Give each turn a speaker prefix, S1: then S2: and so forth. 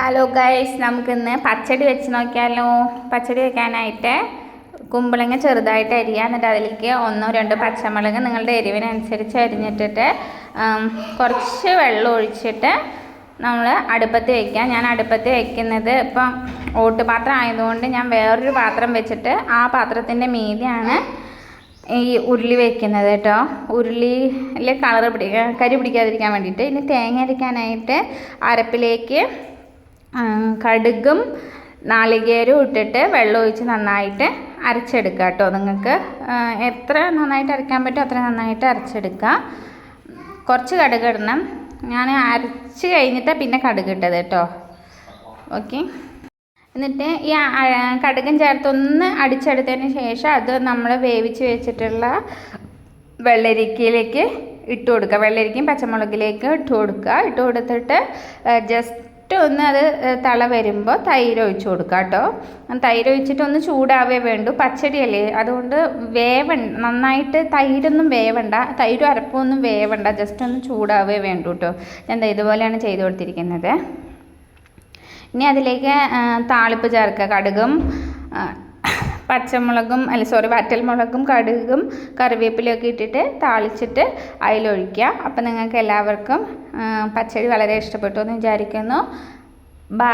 S1: Hello guys നമുക്കിന്ന് പച്ചടി വെച്ച് നോക്കിയാലോ? പച്ചടി വെക്കാനായിട്ട് കുമ്പളങ്ങ ചെറുതായിട്ട് അരിയുക എന്നിട്ട് അതിലേക്ക് ഒന്നോ രണ്ടോ പച്ചമുളക് നിങ്ങളുടെ എരിവിനനുസരിച്ച് അരിഞ്ഞിട്ടിട്ട് കുറച്ച് വെള്ളം ഒഴിച്ചിട്ട് നമ്മൾ അടുപ്പത്ത് വയ്ക്കുക ഞാൻ അടുപ്പത്ത് വയ്ക്കുന്നത് ഇപ്പം ഓട്ടുപാത്രം ആയതുകൊണ്ട് ഞാൻ വേറൊരു പാത്രം വെച്ചിട്ട് ആ പാത്രത്തിന്റെ മീതിയാണ് ഈ ഉരുളി വയ്ക്കുന്നത് കേട്ടോ. ഉരുളിയിൽ കളർ പിടിക്കുക കരി പിടിക്കാതിരിക്കാൻ വേണ്ടിയിട്ട്. ഇനി തേങ്ങ അരയ്ക്കാനായിട്ട് അരപ്പിലേക്ക് കടുകും നാളികേരവും ഇട്ടിട്ട് വെള്ളം ഒഴിച്ച് നന്നായിട്ട് അരച്ചെടുക്കുക കേട്ടോ. നിങ്ങൾക്ക് എത്ര നന്നായിട്ട് അരയ്ക്കാൻ പറ്റുമോ അത്ര നന്നായിട്ട് അരച്ചെടുക്കുക. കുറച്ച് കടുക് ഇടണം. ഞാൻ അരച്ച് കഴിഞ്ഞിട്ട് പിന്നെ കടുക് ഇട്ടത് കേട്ടോ. ഓക്കെ. എന്നിട്ട് ഈ കടുകും ചേർത്തൊന്ന് അടിച്ചെടുത്തതിന് ശേഷം അത് നമ്മൾ വേവിച്ച് വെച്ചിട്ടുള്ള വെള്ളരിക്കയിലേക്ക് ഇട്ട് കൊടുക്കുക. വെള്ളരിക്കയും പച്ചമുളകിലേക്ക് ഇട്ട് കൊടുക്കുക. ഇട്ട് കൊടുത്തിട്ട് ജസ്റ്റ് ഒന്ന് അത് തള വരുമ്പോൾ തൈര് ഒഴിച്ച് കൊടുക്കുക കേട്ടോ തൈര് ഒഴിച്ചിട്ട് ഒന്ന് ചൂടാവേ വേണ്ടു. പച്ചടിയല്ലേ? അതുകൊണ്ട് വേവ നന്നായിട്ട് തൈരൊന്നും വേവണ്ട. തൈരും അരപ്പൊന്നും വേവണ്ട. ജസ്റ്റ് ഒന്ന് ചൂടാവേ വേണ്ടു കേട്ടോ ഞാൻ ഇതുപോലെയാണ് ചെയ്തു കൊടുത്തിരിക്കുന്നത്. ഇനി അതിലേക്ക് താളിപ്പ് ചേർക്കുക. കടുകും പച്ചമുളകും അല്ല സോറി വറ്റൽമുളകും കടുകും കറിവേപ്പിലൊക്കെ ഇട്ടിട്ട് താളിച്ചിട്ട് അതിലൊഴിക്കുക. അപ്പം നിങ്ങൾക്ക് എല്ലാവർക്കും പച്ചടി വളരെ ഇഷ്ടപ്പെട്ടു എന്ന് വിചാരിക്കുന്നു. ബാ